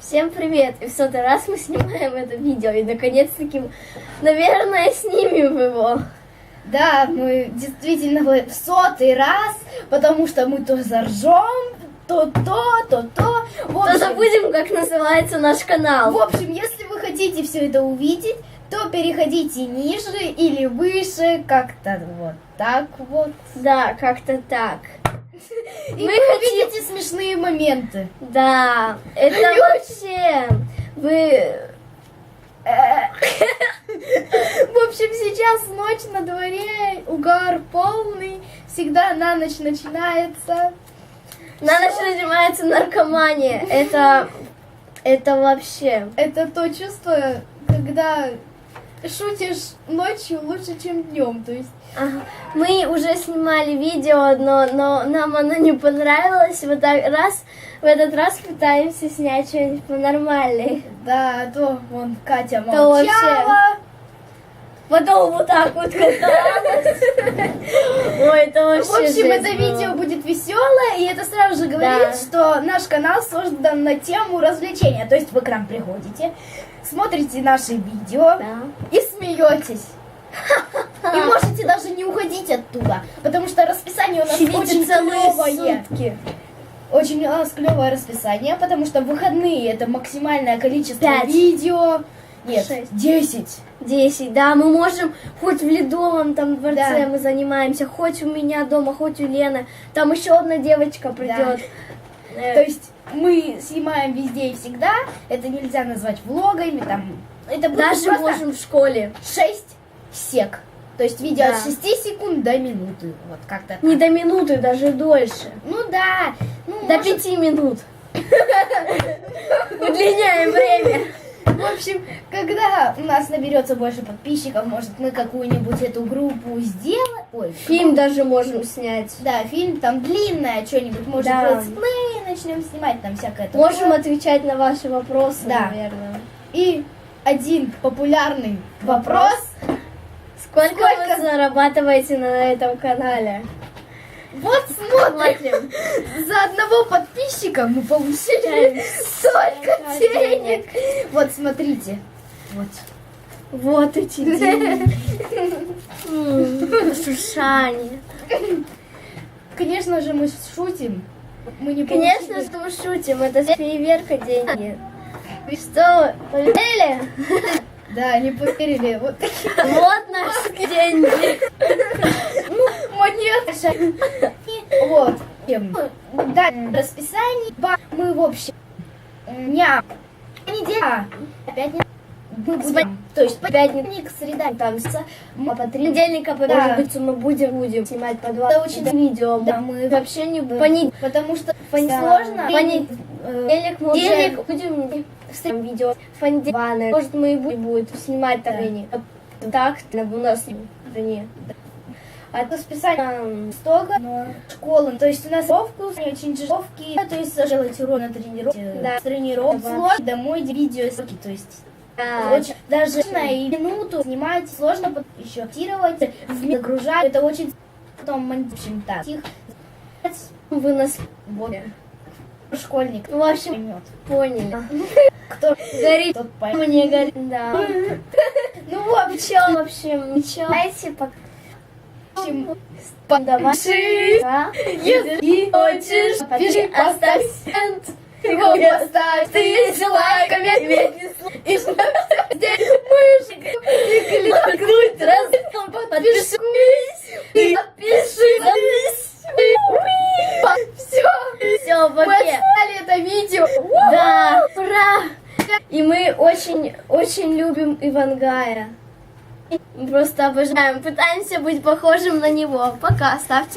Всем привет! И в сотый раз мы снимаем это видео. И наконец-таки, наверное, снимем его. Да, мы действительно в сотый раз, потому что мы то заржем, то то, то то. В То общем, забудем, как называется наш канал. в общем, если вы хотите все это увидеть, то переходите ниже или выше, как-то вот так вот. Да, как-то так. И Мы вы хотим- увидите смешные моменты. Да, это вообще... Вы... В общем, сейчас ночь на дворе, угар полный, всегда на ночь начинается. На ночь занимается наркомания. Это... Это вообще... Это то чувство, когда шутишь ночью лучше, чем днем. То есть Ага. Мы уже снимали видео одно, но нам оно не понравилось. Вот так раз, в этот раз пытаемся снять что-нибудь понормальное. Да, то вон Катя То молчала. вообще. Потом вот так вот каталась. Ой, это В вообще общем, жесть это видео будет веселое, и это сразу же говорит, что наш канал создан на тему развлечения. То есть вы к нам приходите, смотрите наши видео и смеетесь. И можете даже не уходить оттуда, потому что расписание у нас очень целые клевое. сутки. Очень у нас клевое расписание, потому что в выходные это максимальное количество видео. Нет, Шесть. 10. Десять, да, мы можем хоть в ледовом там дворце Да. мы занимаемся, хоть у меня дома, хоть у Лены. Там еще одна девочка придет. Э, То есть мы снимаем везде и всегда. Это нельзя назвать влогами, там. Это Даже можем в школе. 6 сек. То есть видео Да. от 6 секунд до минуты. Вот как-то. так. Не до минуты, даже дольше. Ну да. Ну, До может, пяти минут. Удлиняем время. В общем, когда у нас наберется больше подписчиков, может мы какую-нибудь эту группу сделаем. Ой, Фильм даже можем снять. Да, фильм там длинное, что-нибудь, может, Да. летсплей начнем снимать, там всякое такое. Можем отвечать на ваши вопросы, Да. наверное. И один популярный вопрос. Сколько, Сколько? вы зарабатываете на этом канале? Вот смотрим, за одного подписчика мы получили столько денег. Вот, смотрите. Вот. Вот эти деньги. М, Шушани. Конечно же, мы шутим. Мы не Конечно, что мы шутим. Это фейерверка деньги. Вы что, поверили? Да, не поверили. Вот Вот наши деньги. Монеты. Вот. Да, расписание. Мы, в общем, дня, неделя, пятница, мы будем, то есть пятник, среда, там, с- мы по три Понедельника, по Да. пятницу мы будем, будем снимать по два Это очень- видео. Да, мы вообще не будем. Понедельник, потому что Да. сложно. Э, понедельник мы Понедельник. уже будем снимать видео. Понедельник, ванны. может, мы и будем снимать Да. так. Так, у нас не. А то расписание столько, но школы, то есть у нас вовку очень жестковки, то есть делать урон на тренировке, Да. тренировок Да. сложно, домой видео, то есть да, Очень, даже на и минуту снимать сложно, еще актировать, загружать. Это очень потом, в общем, так. Их вы нас вот, школьник Ну, в общем, поймет. поняли. Кто Горит. тот поймет. Мне горит, да. Ну, в общем, в общем, ничего. Давайте пока. Подпишись. Да? Если хочешь, пиши, поставь сент. Его поставь, ты лайк, коммент, и что здесь мышь, и кликнуть раз, подпишись, и подпишись, все, Все, мы пока. отсняли это видео. Да, ура! И мы очень, очень любим Ивангая. Просто обожаем. Пытаемся быть похожим на него. Пока, ставьте